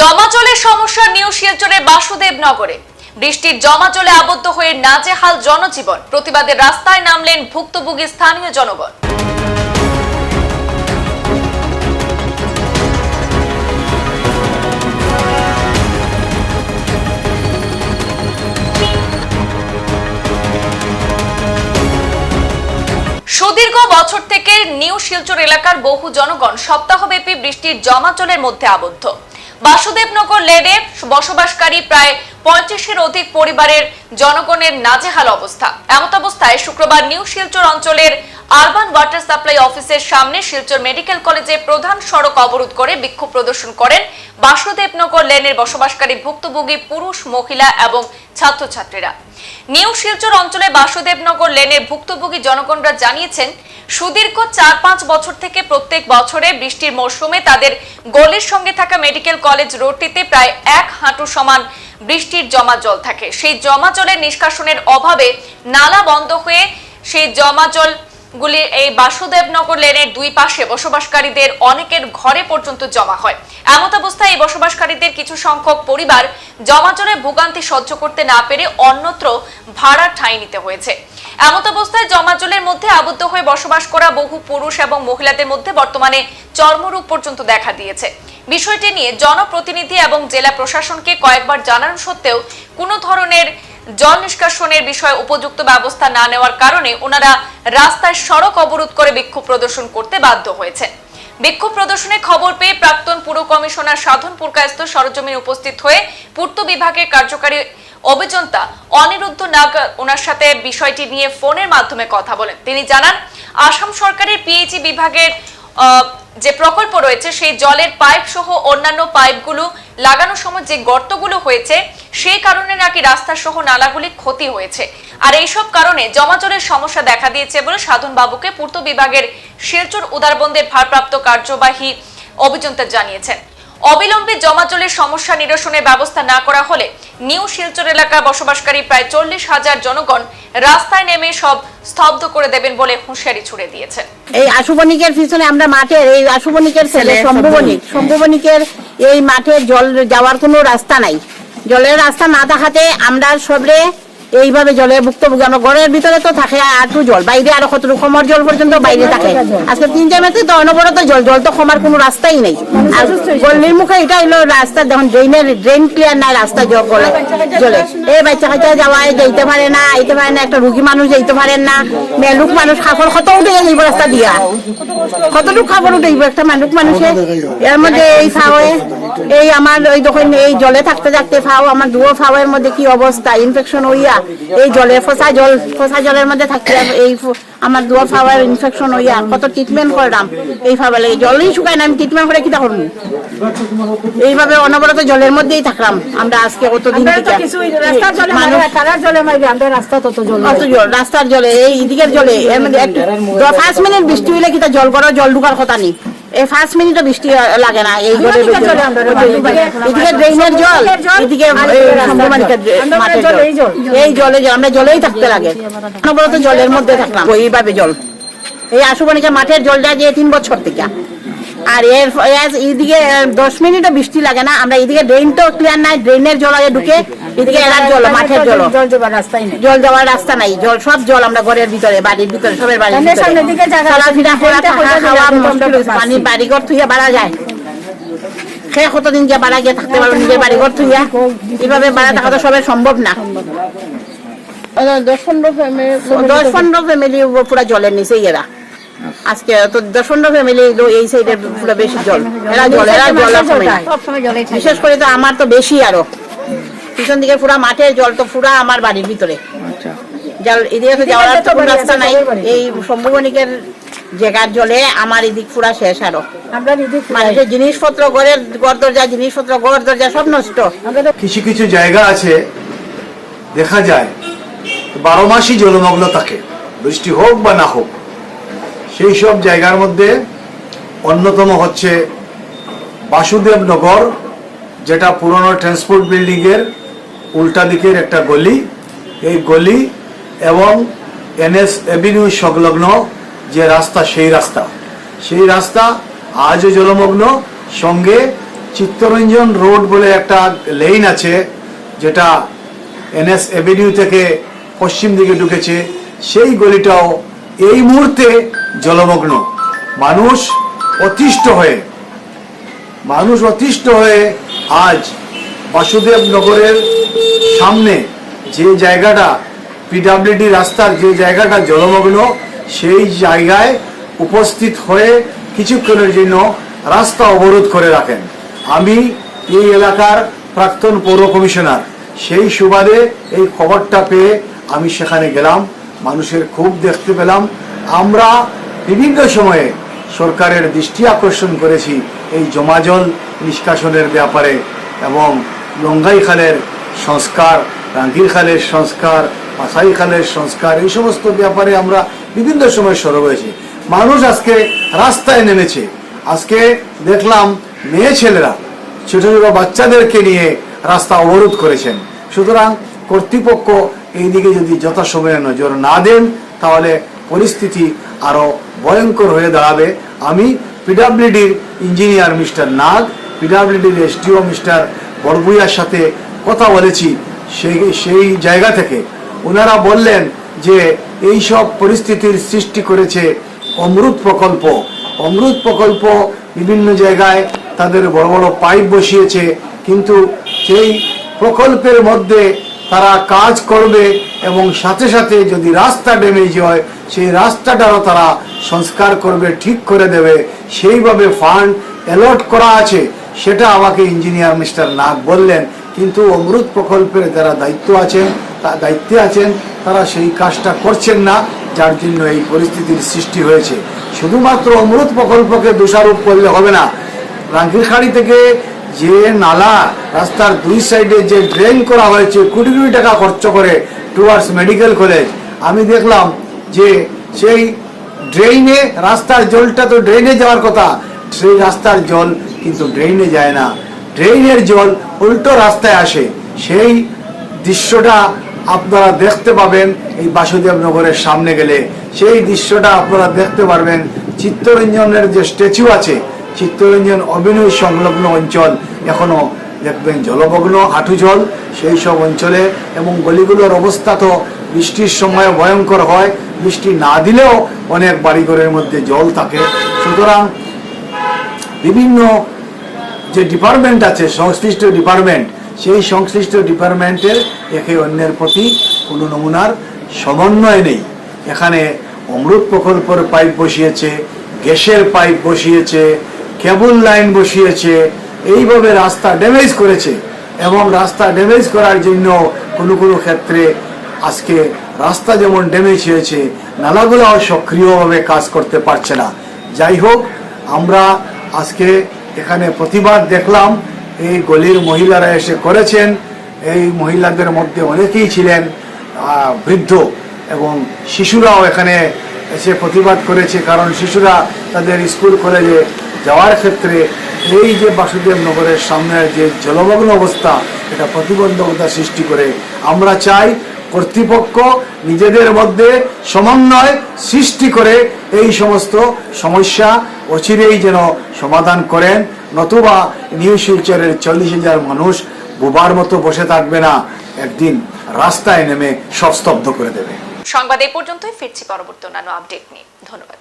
জমাজলের সমস্যা নিউ শিলচরের বাসুদেব নগরে বৃষ্টির জমাজলে আবদ্ধ হয়ে নাজেহাল জনজীবন। প্রতিবাদে রাস্তায় নামলেন ভুক্তভোগী স্থানীয় জনগণ। সুদীর্ঘ বছর থেকে নিউ শিলচর এলাকার বহু জনগণ সপ্তাহব্যাপী বৃষ্টির জমাচলের মধ্যে আবদ্ধ। বাসুদেবনগর লেনে বসবাসকারী প্রায় পঁয়ত্রিশের অধিক পরিবারের জনগণের নাজেহাল অবস্থা। এমত অবস্থায় শুক্রবার নিউ শিলচর অঞ্চলের আরবান ওয়াটার সাপ্লাই অফিসের সামনে শিলচর মেডিকেল কলেজে প্রধান সড়ক অবরোধ করে বিক্ষোভ প্রদর্শন করেন বাসুদেবনগর লেনের বসবাসকারী ভুক্তভোগী পুরুষ, মহিলা এবং ছাত্রছাত্রীরা। নিউ শিলচর অঞ্চলে বাসুদেবনগর লেনের ভুক্তভোগী জনগণরা জানিয়েছেন সুদীর্ঘ চার পাঁচ বছর থেকে প্রত্যেক বছরে বৃষ্টির মরশুমে তাদের গলির সঙ্গে থাকা মেডিকেল কলেজ রোডটিতে প্রায় এক হাঁটু সমান বৃষ্টির জমা জল থাকে। সেই জমা জলের নিষ্কাশনের অভাবে নালা বন্ধ হয়ে সেই জমা জল গুলি এই বাসুদেবনগর লেনের দুই পাশে বসবাসকারীদের অনেকের ঘরে পর্যন্ত জমা হয়। এমত অবস্থায় এই বসবাসকারীদের কিছু সংখ্যক পরিবার জমাজলে ভোগান্তি সহ্য করতে না পেরে অন্যত্র ভাড়া ঠাঁই নিতে হয়েছে। এমত অবস্থায় জমাজলের মধ্যে আবদ্ধ হয়ে বসবাস করা বহু পুরুষ এবং মহিলাদের মধ্যে বর্তমানে চর্মরূপ পর্যন্ত দেখা দিয়েছে। বিষয়টি নিয়ে জনপ্রতিনিধি এবং জেলা প্রশাসনকে কয়েকবার জানানো সত্ত্বেও কোনো ধরনের জল নিষ্কাশনের বিষয়ে উপযুক্ত ব্যবস্থা না নেওয়ার কারণে ওনারা রাস্তায় সড়ক অবরোধ করে বিক্ষোভ প্রদর্শন করতে বাধ্য হয়েছে। বিক্ষোভ প্রদর্শনে খবর পেয়ে প্রাক্তন পুর কমিশনার সাধন পুরকায়স্ত সরজমিন উপস্থিত হয়ে পূর্ত বিভাগের কার্যকারী অভিযন্তা অনিরুদ্ধ নাগ ওনার সাথে বিষয়টি নিয়ে ফোনের মাধ্যমে কথা বলেন। তিনি জানান, আসাম সরকারের পিএইচই বিভাগের যে প্রকল্প রয়েছে, সেই জলের পাইপ সহ অন্যান্য পাইপগুলো লাগানোর সময় যে গর্তগুলো হয়েছে, সেই কারণে নাকি রাস্তা সহ নালাগুলি ক্ষতি হয়েছে। আর এইসব কারণে জমাজলের সমস্যা দেখা দিয়েছে বলে সাধন বাবুকে পূর্ত বিভাগের শিলচর উদারবন্দের ভারপ্রাপ্ত কার্যবাহী অভিযন্তা জানিয়েছেন। অবিলম্বে জমাজলের সমস্যা নিরসনের ব্যবস্থা না করা হলে নিউ শিলচর এলাকায় বসবাসকারী প্রায় চল্লিশ হাজার জনগণ রাস্তায় নেমে সব স্তব্ধ করে দেবেন বলে হুঁশিয়ারি ছুড়ে দিয়েছেন। এই আশুবণিকের পিছনে আমরা মাঠের এই আশুবণিকের ছেলে শম্ভুবণিক শম্ভুবণিকের এই মাঠে জল যাওয়ার কোনো রাস্তা নাই। জলের রাস্তা না থাকাতে আমরা সবরে এইভাবে জলে ভুক্তভোগী আমরা ঘরের ভিতরে তো থাকে আটু জল। বাইরে আরও কত কমর জল পর্যন্ত বাইরে থাকে। আজকে তিন জায়গাতে তো অনবরত জল জল তো কমার কোনো রাস্তাই নেই। আর গলির মুখে এটা হইল রাস্তা যখন ড্রেনের ড্রেন ক্লিয়ার নাই রাস্তা জল গলে। জলে। এই বাচ্চা কাচ্চা যাওয়ায় যাইতে পারে না আইতে পারে না একটা রুগী মানুষ যাইতে পারেন না। মেলুক মানুষ খাফর কত উঠে যাইব রাস্তা দিয়া। কতটুকু খাবার উঠাইব একটা মানুষ মানুষে এর মধ্যে এই ফাওয়ে এই আমার ওই যখন এই জলে থাকতে থাকতে ফাও আমার দুয়ো ফাওয়ের মধ্যে কি অবস্থা? ইনফেকশন হইয়া এই জলে ফসা জল ফসা জলের মধ্যে থাকতে এই আমার দুয়ো ফাওয়ের ইনফেকশন হইয়া কত ট্রিটমেন্ট করলাম এই ফাওয়া লাগে। জলই শুকায় না আমি ট্রিটমেন্ট করে কিটা করব এইভাবে অনবরত জলের মধ্যেই থাকলাম আমরা আজকে কতদিন থেকে। মানুষ কত জল রাস্তার জলে এই দিকের জলে পাঁচ মিনিট বৃষ্টি হইলে কিতা জল করো জল ঢুকার কথা নেই। এই পাঁচ মিনিটও বৃষ্টি লাগে না এই জলে এদিকে ড্রেনের জল এদিকে এই মাঠের জল। এই জলে আমরা জলেই থাকতে লাগে। অনবরত জলের মধ্যে থাকলাম। এইভাবে জল। এই আশুবানিকা মাঠের জলটা যে তিন বছর থেকে। আর এর এইদিকে দশ মিনিটও বৃষ্টি লাগে না। আমরা এইদিকে ড্রেন তো ক্লিয়ার নাই ড্রেনের জল আগে ঢুকে এদিকে এলার জল মাঠের জল জল। যাবার রাস্তাই নেই। জল যাওয়ার রাস্তা নাই জল সব জল আমরা ঘরের ভিতরে বাড়ির ভিতরে সবের বাড়ির সামনে ভিতরে। সামনের দিকে জায়গা আছে, চলাফেরা করা থাকা খাওয়া মুশকিল পানি বাড়িঘর থুইয়া বাড়া যায়। সে কতদিন গিয়ে বাড়া গিয়ে থাকতে পারব নিজের বাড়িঘর থুইয়া? এইভাবে বাড়া থাকা তো সবের সম্ভব না। দশ পনেরো ফ্যামিলি পুরা জলের নিচে এরা। আজকে তো দশ পনেরো ফ্যামিলি এই সাইডে পুরো বেশি জল। এরা জল এরা জল বিশেষ করে তো আমার তো বেশি আরও। পিছন দিকে পুরা মাঠের জল তো পুরা আমার বাড়ির ভিতরে। জল এদিকে যাওয়ার তো কোনো রাস্তা নাই। এই সম্ভবনিকের জায়গার জলে আমার এদিক পুরা শেষ আরও। মানুষের জিনিসপত্র ঘরের ঘর দরজা জিনিসপত্র ঘর দরজা সব নষ্ট। কিছু কিছু জায়গা আছে দেখা যায় বারো মাসই জলমগ্ন থাকে। বৃষ্টি হোক বা না হোক সেই সব জায়গার মধ্যে অন্যতম হচ্ছে বাসুদেবনগর যেটা পুরনো ট্রান্সপোর্ট বিল্ডিংয়ের উল্টা দিকের একটা গলি। এই গলি এবং এনএস এভিনিউ সংলগ্ন যে রাস্তা, সেই রাস্তা। সেই রাস্তা আজও জলমগ্ন। সঙ্গে চিত্তরঞ্জন রোড বলে একটা লেন আছে, যেটা এনএস এভিনিউ থেকে পশ্চিম দিকে ঢুকেছে। সেই গলিটাও এই মুহূর্তে জলমগ্ন। মানুষ অতিষ্ঠ হয়ে, মানুষ অতিষ্ঠ হয়ে আজ বাসুদেব নগরের সামনে যে জায়গাটা পিডাব্লিউডি রাস্তার যে জায়গাটা জলমগ্ন, সেই জায়গায় উপস্থিত হয়ে কিছুক্ষণের জন্য রাস্তা অবরোধ করে রাখেন। আমি এই এলাকার প্রাক্তন পৌর কমিশনার। সেই সুবাদে এই খবরটা পেয়ে আমি সেখানে গেলাম, মানুষের খুব দেখতে পেলাম। আমরা বিভিন্ন সময়ে সরকারের দৃষ্টি আকর্ষণ করেছি এই জমাজল নিষ্কাশনের ব্যাপারে এবং লঙ্গাই খালের সংস্কার, রাঙ্গির খালের সংস্কার, পাশাই খালের সংস্কার, এই সমস্ত ব্যাপারে আমরা বিভিন্ন সময় সরব হয়েছি। মানুষ আজকে রাস্তায় নেমেছে। আজকে দেখলাম মেয়ে ছেলেরা, ছোট ছোট বাচ্চাদেরকে নিয়ে রাস্তা অবরোধ করেছেন। সুতরাং কর্তৃপক্ষ এই দিকে যদি যথাসময়ে নজর না দেন, তাহলে পরিস্থিতি আরও ভয়ঙ্কর হয়ে দাঁড়াবে। আমি পিডাব্লিউডির ইঞ্জিনিয়ার মিস্টার নাগ পিডাব্লিউডির এসডিও মিস্টার বড়বুইয়ার সাথে কথা বলেছি, সেই সেই জায়গা থেকে। ওনারা বললেন যে এই সব পরিস্থিতির সৃষ্টি করেছে অমৃত প্রকল্প। অমৃত প্রকল্প বিভিন্ন জায়গায় তাদের বড় বড় পাইপ বসিয়েছে, কিন্তু সেই প্রকল্পের মধ্যে তারা কাজ করবে এবং সাথে সাথে যদি রাস্তা ড্যামেজ হয়, সেই রাস্তাটারও তারা সংস্কার করবে, ঠিক করে দেবে। সেইভাবে ফান্ড অ্যালট করা আছে। সেটা আমাকে ইঞ্জিনিয়ার মিস্টার নাগ বললেন। কিন্তু অমৃত প্রকল্পের যারা দায়িত্ব আছেন, তা দায়িত্বে আছেন, তারা সেই কাজটা করছেন না, যার জন্য এই পরিস্থিতির সৃষ্টি হয়েছে। শুধুমাত্র অমৃত প্রকল্পকে দোষারোপ করলে হবে না। রাঙ্কিরখাড়ি থেকে যে নালা রাস্তার দুই সাইডে যে ড্রেন করা হয়েছে, কোটি কোটি টাকা খরচ করে টুয়ার্ডস মেডিকেল কলেজ, আমি দেখলাম যে সেই ড্রেইনে, রাস্তার জলটা তো ড্রেনে যাওয়ার কথা, সেই রাস্তার জল কিন্তু ড্রেইনে যায় না। ড্রেইনের জল উল্টো রাস্তায় আসে। সেই দৃশ্যটা আপনারা দেখতে পাবেন এই বাসুদেব নগরের সামনে গেলে। সেই দৃশ্যটা আপনারা দেখতে পারবেন চিত্তরঞ্জনের যে স্ট্যাচু আছে, চিত্তরঞ্জন অভিনয় সংলগ্ন অঞ্চল। এখনও দেখবেন জলমগ্ন হাঁটু জল। সেই সব অঞ্চলে এবং গলিগুলোর অবস্থা তো বৃষ্টির সময় ভয়ঙ্কর হয়। বৃষ্টি না দিলেও অনেক বাড়িঘরের মধ্যে জল থাকে। সুতরাং বিভিন্ন যে ডিপার্টমেন্ট আছে, সংশ্লিষ্ট ডিপার্টমেন্ট সেই সংশ্লিষ্ট ডিপার্টমেন্টের একে অন্যের প্রতি কোনো নমুনার সমন্বয় নেই। এখানে অমৃত প্রকল্পের পাইপ বসিয়েছে, গ্যাসের পাইপ বসিয়েছে কেবল লাইন বসিয়েছে, এইভাবে রাস্তা ড্যামেজ করেছে। এবং রাস্তা ড্যামেজ করার জন্য কোনো কোনো ক্ষেত্রে আজকে রাস্তা যেমন ড্যামেজ হয়েছে, নালাগুলোও সক্রিয়ভাবে কাজ করতে পারছে না। যাই হোক, আমরা আজকে এখানে প্রতিবাদ দেখলাম। এই গলির মহিলারা এসে করেছেন। এই মহিলাদের মধ্যে অনেকেই ছিলেন বৃদ্ধ এবং শিশুরাও এখানে এসে প্রতিবাদ করেছে কারণ শিশুরা তাদের স্কুল, কলেজে যাওয়ার ক্ষেত্রে এই যে বাসুদেব নগরের সামনের যে জলমগ্ন অবস্থা, এটা প্রতিবন্ধকতা সৃষ্টি করে। আমরা চাই কর্তৃপক্ষ নিজেদের মধ্যে সমন্বয় সৃষ্টি করে এই সমস্ত সমস্যা অচিরেই যেন সমাধান করেন। নতুবা নিউ শিলচরের চল্লিশ হাজার মানুষ বোবার মতো বসে থাকবে না, একদিন রাস্তায় নেমে সব স্তব্ধ করে দেবে। সংবাদ এই পর্যন্তই, ফিরছি পরবর্তী অন্যান্য আপডেট নিয়ে। ধন্যবাদ।